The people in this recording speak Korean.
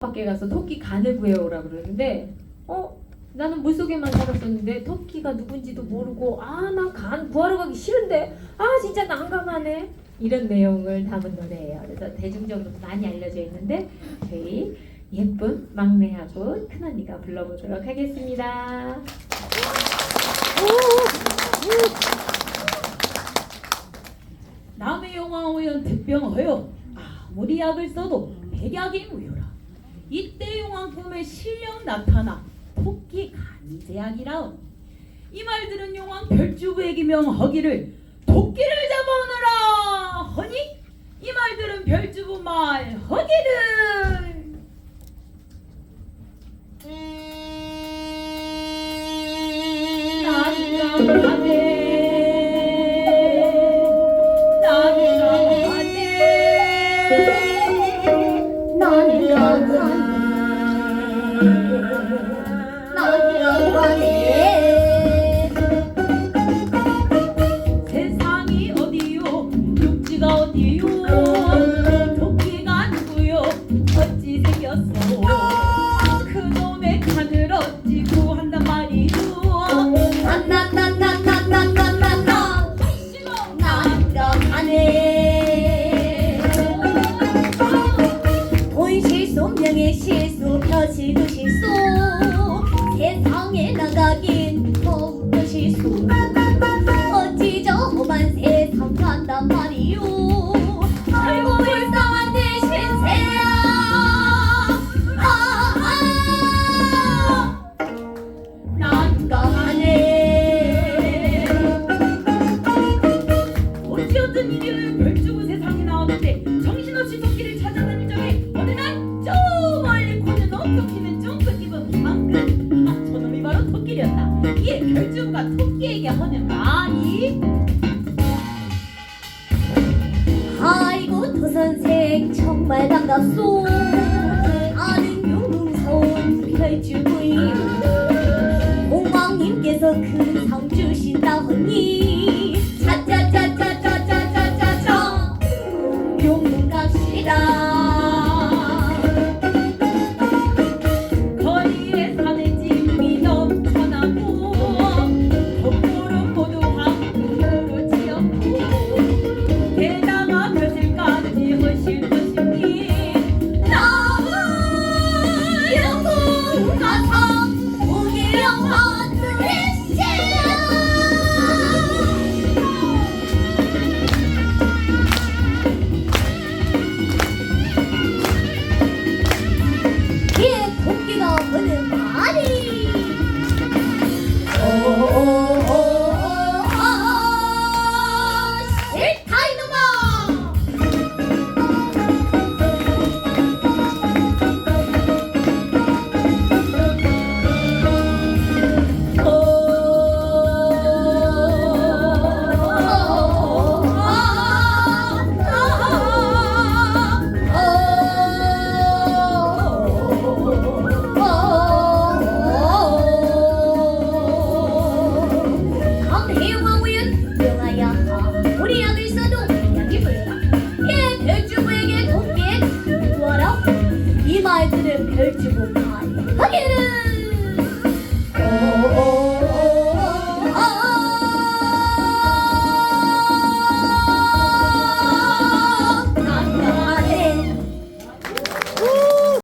밖에 가서 토끼 간을 구해오라 그러는데 어 나는 물속에만 살았었는데 토끼가 누군지도 모르고 아 나 간 구하러 가기 싫은데 아 진짜 난감하네 이런 내용을 담은 노래예요. 그래서 대중적으로 많이 알려져 있는데 저희 예쁜 막내하고 큰언니가 불러보도록 하겠습니다. 남의 용왕오연 특병하여 아무리 약을 써도 백약이 무효라. 이때 용왕 꿈에 실령 나타나 토끼 간제약이라음. 이 말 들은 용왕 별주부에게 명하기를 토끼를 잡아오너라 허니 이 말 들은 별주부 말 허기를 세상이 어디요 육지가 어디요 토끼가 누구요 어찌 생겼어 세상에 실수 펴지듯이 쏘 세상에 나가기 별주부가 토끼에게 하는 말이. 아이고 도선생 정말 반갑소 Oh 아이들은 별지고. 파이 하기는. 어, 어, 어.